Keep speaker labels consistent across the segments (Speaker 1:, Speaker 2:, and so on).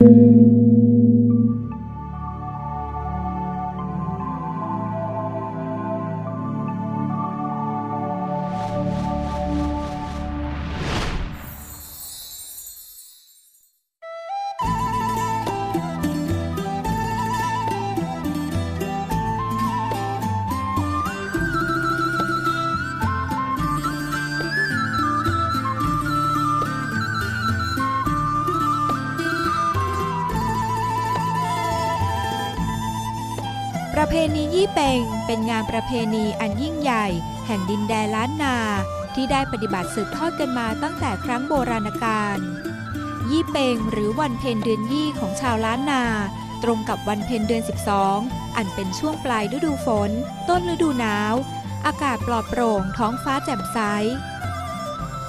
Speaker 1: ปร เพณียี่เปงเป็นงานประเพณีอันยิ่งใหญ่ แห่งดินแดนล้านนา ที่ได้ปฏิบัติสืบทอดกันมาตั้งแต่ครั้งโบราณกาลยี่เปงหรือวันเพ็ญเดือนยี่ของชาวล้านนา ตรงกับวันเพ็ญเดือน 12 อันเป็นช่วงปลายฤดูฝน ต้นฤดูหนาว อากาศปลอดโปร่งท้องฟ้าแจ่มใส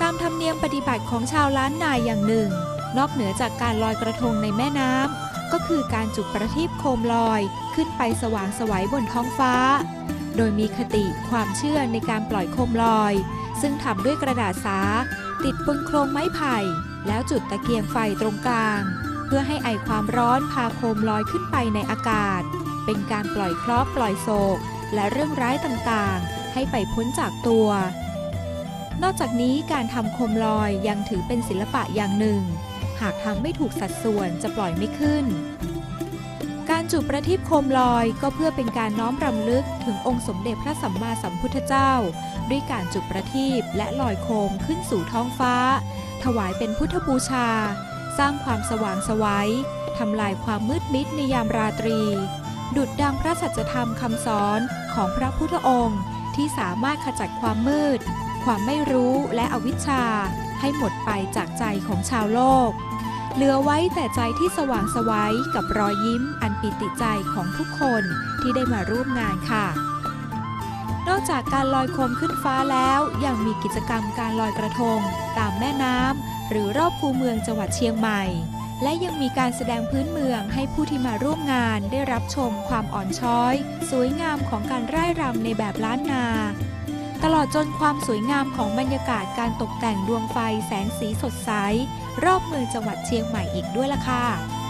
Speaker 1: ตามธรรมเนียมปฏิบัติของชาวล้านนาอย่างหนึ่ง นอกเหนือจากการลอยกระทงในแม่น้ำก็คือการจุดประทีปโคมลอยขึ้นไปสว่างสวัยบนท้องฟ้า โดยมีคติความเชื่อในการปล่อยโคมลอย ซึ่งทำด้วยกระดาษสา ติดบนโครงไม้ไผ่ แล้วจุดตะเกียงไฟตรงกลาง เพื่อให้ไอความร้อนพาโคมลอยขึ้นไปในอากาศ เป็นการปล่อยเคราะห์ปล่อยโศก และเรื่องร้ายต่างๆ ให้ไปพ้นจากตัวนอกจากนี้การทำโคมลอยยังถือเป็นศิลปะอย่างหนึ่ง หากทำไม่ถูกสัดส่วนจะปล่อยไม่ขึ้น การจุดประทีปโคมลอยก็เพื่อเป็นการน้อมรำลึกถึงองค์สมเด็จพระสัมมาสัมพุทธเจ้า ด้วยการจุดประทีปและลอยโคมขึ้นสู่ท้องฟ้า ถวายเป็นพุทธบูชา สร้างความสว่างสวัยทำลายความมืดมิดในยามราตรี ดุดดังพระสัจธรรมคำสอนของพระพุทธองค์ที่สามารถขจัดความมืด ความไม่รู้และอวิชชา ให้หมดไปจากใจของชาวโลก เหลือไว้แต่ใจที่สว่างไสวัยกับรอยยิ้มอันปิติใจของทุกคนที่ได้มาร่วมงานค่ะ นอกจากการลอยโคมขึ้นฟ้าแล้วยังมีกิจกรรมการลอยกระทง ตามแม่น้ำหรือรอบคูเมืองจังหวัดเชียงใหม่และยังมีการแสดงพื้นเมืองให้ผู้ที่มาร่วมงานได้รับชมความอ่อนช้อย สวยงามของการร่ายรำในแบบล้านนา ตลอดจนความสวยงามของบรรยากาศการตกแต่งดวงไฟแสงสีสดใส รอบเมืองจังหวัดเชียงใหม่อีกด้วยล่ะค่ะ